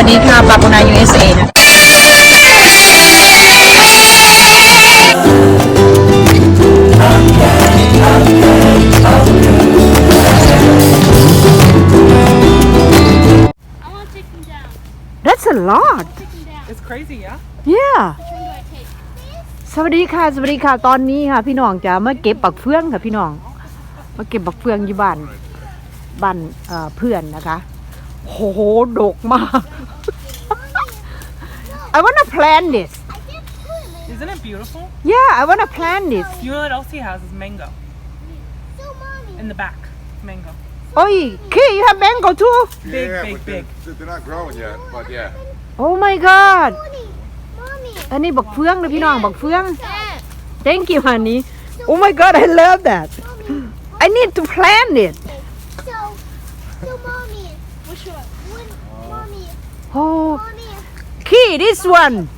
วัสดีค่ะปาปุนา USA นะ I want to take them down. That's a lot Take them down. It's crazy, yeah? yeah Which one do I take? This? สวัสดีค่ะ สวัสดีค่ะ ตอนนี้ค่ะ พี่น้องจะมาเก็บปักเฟืองค่ะพี่น้อง มาเก็บปักเฟืองอยู่บ้าน บ้านเอ่อเพื่อนนะคะ โห ดกมาก I wanna plant this Isn't it beautiful? yeah I wanna plant this You know what else he has is mango So, mommy. in the back. Mango. oh Key you have mango too Big, yeah, big, but big. They're, they're not growing yet, but yeah. oh my god Mommy. Mommy. อันนี้บักเฟืองเลยพี่น้องบักเฟือง Dad. thank you honey oh my god I love that Mommy. I need to plant it So, so, mommy. Which one? One. Mommy. oh Mommy. Key this one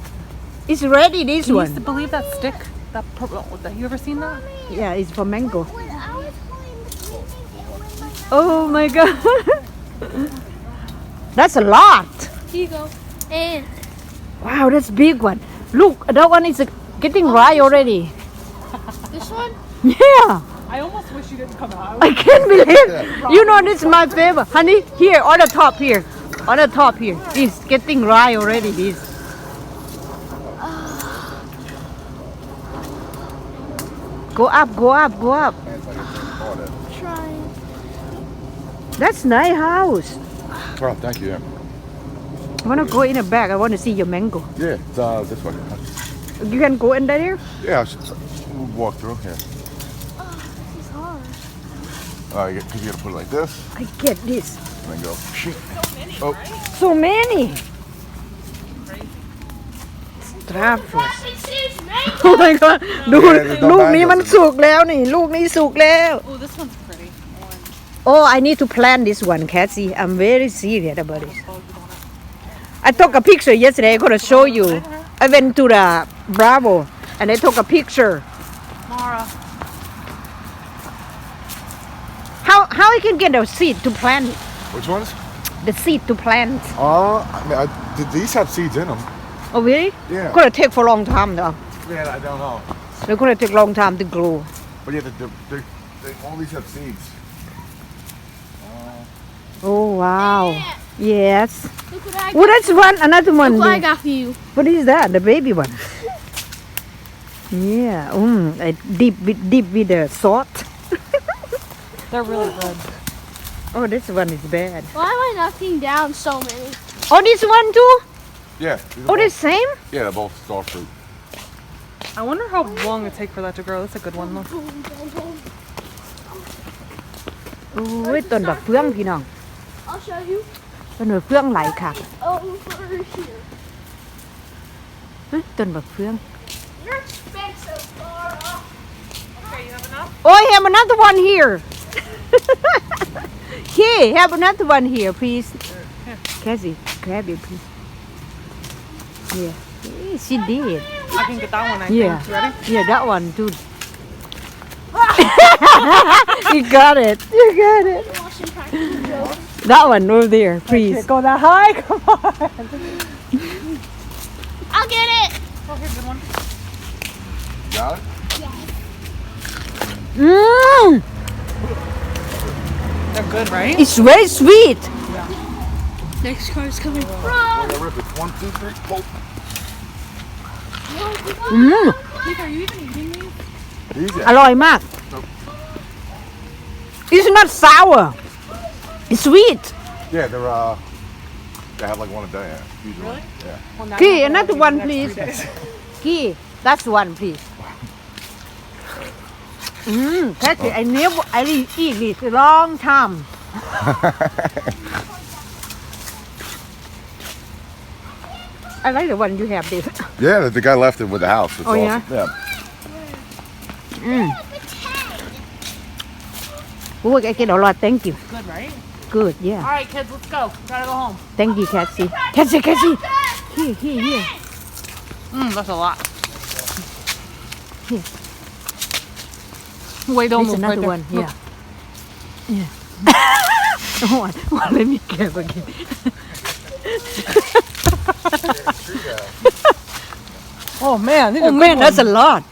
is ready this Can you one s- believe that stick? That purple. That you ever seen that? Yeah, it's for mango. When I was playing the painting, it was my Oh my god. that's a lot. Here you go. And Wow, that's big one. Look, that one is uh, getting dry already. this one? Yeah, I almost wish you didn't come out. I can't believe. You know this is my favorite. Honey, here on the top here. On the top here. It's getting dry already this. Go up, go up, go up. Trying. That's nice house. Oh, thank you. Yeah, I wanna go in the back. I wanna see your mango. yeah it's uh, this way. You can go in there. Yeah, I should, walk through here. It's hard. Uh, you, get, you gotta put it like this, I get this. and then go. Oh, So many. Strawberries. Excuse me. โอ้ my god ดู Yeah, there's no ลูกนี้ mangoes มันสุกแล้วนี่ ลูกนี้สุกแล้ว Oh, this one's pretty. Oh I need to plant this one Cassie I'm very serious about it I took a picture yesterday I'm gonna show you I went to the Bravo and I took a picture Mara. How how I can get a seed to plant which ones? the seed to plant Uh, I mean, I, did these have seeds in them? oh really Yeah. gonna take for a long time though Yeah, I don't know. they're gonna take a long time to grow But yeah, they they they all these have seeds. oh wow yes Look what I Oh, that's one, another one. Look what I got for you. What is that? The baby one. Yeah, mm, I dip with dip with the salt. They're really good. Oh, this one is bad. Why am I knocking down so many? Oh, this one too. Yeah. these are Oh, the both- same. Yeah, they're both star fruit. I wonder how long it take for that to grow. That's a good one. Look. Boom, boom, boom. โอ้ยต้นบักเฟืองพี่น้อง I'll show you. ต้นบักเฟืองไหลค่ะ Over here. เฮ้ยต้นบักเฟือง Your specs so far off. Okay, you have enough? Oh, I have another one here. here, have another one here, please. Cassie, grab it, please. Yeah, she did. I can get that one. I Yeah. think. Ready? Yeah, that one too. you got it. You got it. Watching practice jokes. That one over there, please. Go that high. Come on. I'll get it. Oh, here's a good one. Got it? Mmm, They're good, right? it's very sweet. Next car is coming from. I gotta rip it. One, two, three, four. Mmm, Keith, are you even eating these? These อ are. ร่อยมาก It's not sour. It's sweet. Yeah, they're uh. They have like one a day. Yeah. Usually. Really? Yeah. Well, now Key, you have another to one, eat the next please. three days. Key, that's one, please. Mmm, that's it. I never, I didn't eat this a long time. I like the one you have this. Yeah, the, the guy left it with the house. It's Oh, yeah? awesome. yeah? Oh, I get a lot. Thank you. Good, right? Good, yeah. All right, kids, let's go. Gotta go home. Thank you, Cassie. Cassie, Cassie. Here, here, here. Mm, that's a lot. Wait, don't There's move right another there. one. Look. Yeah. Yeah. oh, well, let me grab again. Oh man, these Oh are man, good that's a ones. lot.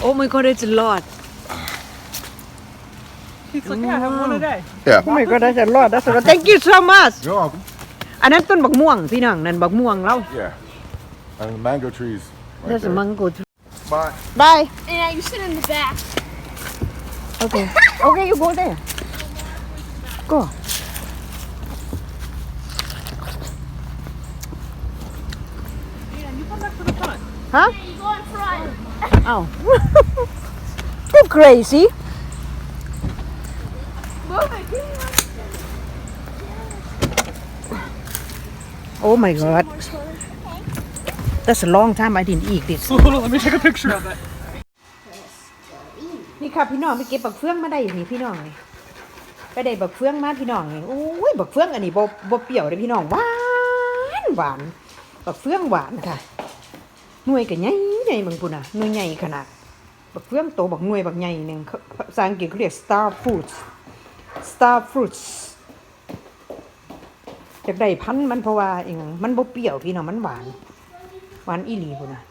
Oh my god, it's a lot. He's like, yeah, I have one a day. Yeah. Oh my god, that's a lot. That's a lot. Thank you so much. You're welcome. อันนั้นต้นบักม่วงพี่น้องนั่นบักม่วงเรา Yeah. And the mango trees. Right That's a mango tree. Bye. Bye. And now you sit in the back. Okay. Okay, you go there. Go. Yeah, you come back to the front. Huh? You go in front. Oh. Too crazy. Move it. Give. Oh my god. More slowly. Okay. That's a long time I didn't eat this. Hold on, let me take a picture of it. นี่ค่ะพี่น้องไปเก็บบักเฟืองมาได้นี่พี่น้องนี่ไปได้บักเฟืองมาพี่น้องนี่โอ้ยบักเฟืองอันนี้บ่บ่เปรี้ยวเลยพี่น้องหวานหวานบักเฟืองหวานค่ะหน่วยก็ใหญ่ใหญ่บางปุ่นอะหน่วยใหญ่ขนาดบักเฟืองโตบักหน่วยบักใหญ่หนึงเขาภาษาอังกฤษเขาเรียก star fruits star fruits จากได้พันธุ์มันเพราะว่าเองมันบ่เปรี้ยวพี่น้องมันหวาน หวานอีหลีพุ่นน่ะ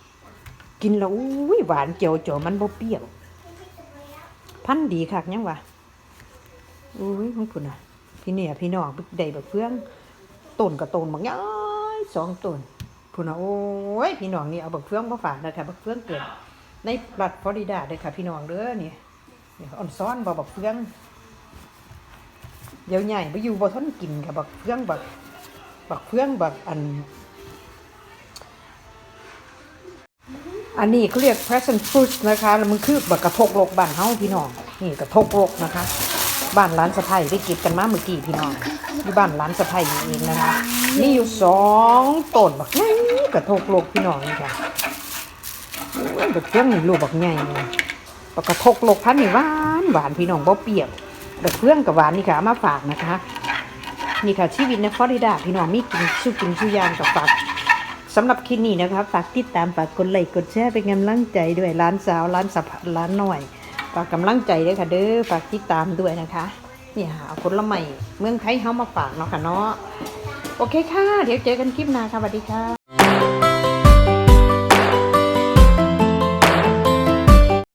กินแล้วอุ้ยหวานเจียวจอมันบ่เปรี้ยว พันดีคักยังวะอุ้ยของคุณน่ะ พี่เนี่ยพี่น้องได้แบบเพื่องต้นกับต้นบางย้ายสองต้นคุณน่ะโอ้ยพี่น้องนี่เอาบักเฟืองมาฝากนะคะบักเฟืองเกิดในรัฐฟลอริดาเลยค่ะพี่น้องเด้อนี่นี่อ่อนซ้อนบ่บักเฟืองเดี๋ยวใหญ่ไปอยู่บ่ทนกินค่ะบักเฟืองบักบักเฟืองบักอัน อันนี้เขาเรียก present fruit นะคะแล้วมันคือบักกระทกโลกบ้านเฮาพี่น้อง นี่กระทกโลกนะคะ บ้านร้านสะไพได้เก็บกันมาเมื่อกี้พี่น้องที่บ้านร้านสะไพรเองนะคะมีอยู่สองต้นบักใหญ่กระทกโลกพี่น้องนี่ค่ะโอ้ยบักเฟืองนี่ลูกบักใหญ่บักกระทกโลกพันนี่หวานหวานพี่น้องบ่เปรี้ยวบักเฟืองกับหวานนี่ค่ะมาฝากนะคะ นี่ค่ะชีวิตในฟลอริดาพี่น้องมีกินสู้กินสู้ยางกับฝาก สำหรับคลิปนี้นะคะฝากติดตามฝากกดไลค์กดแชร์เป็นกำลังใจด้วยร้านสาวร้านสับร้านหน่อยฝากกำลังใจด้วยค่ะเด้อฝากติดตามด้วยนะคะเนี่ยค่ะเอาผลไม้เมืองไทยเฮามาฝากเนาะค่ะเนาะโอเคค่ะ เดี๋ยวเจอกันคลิปหน้าค่ะสวัสดีค่ะ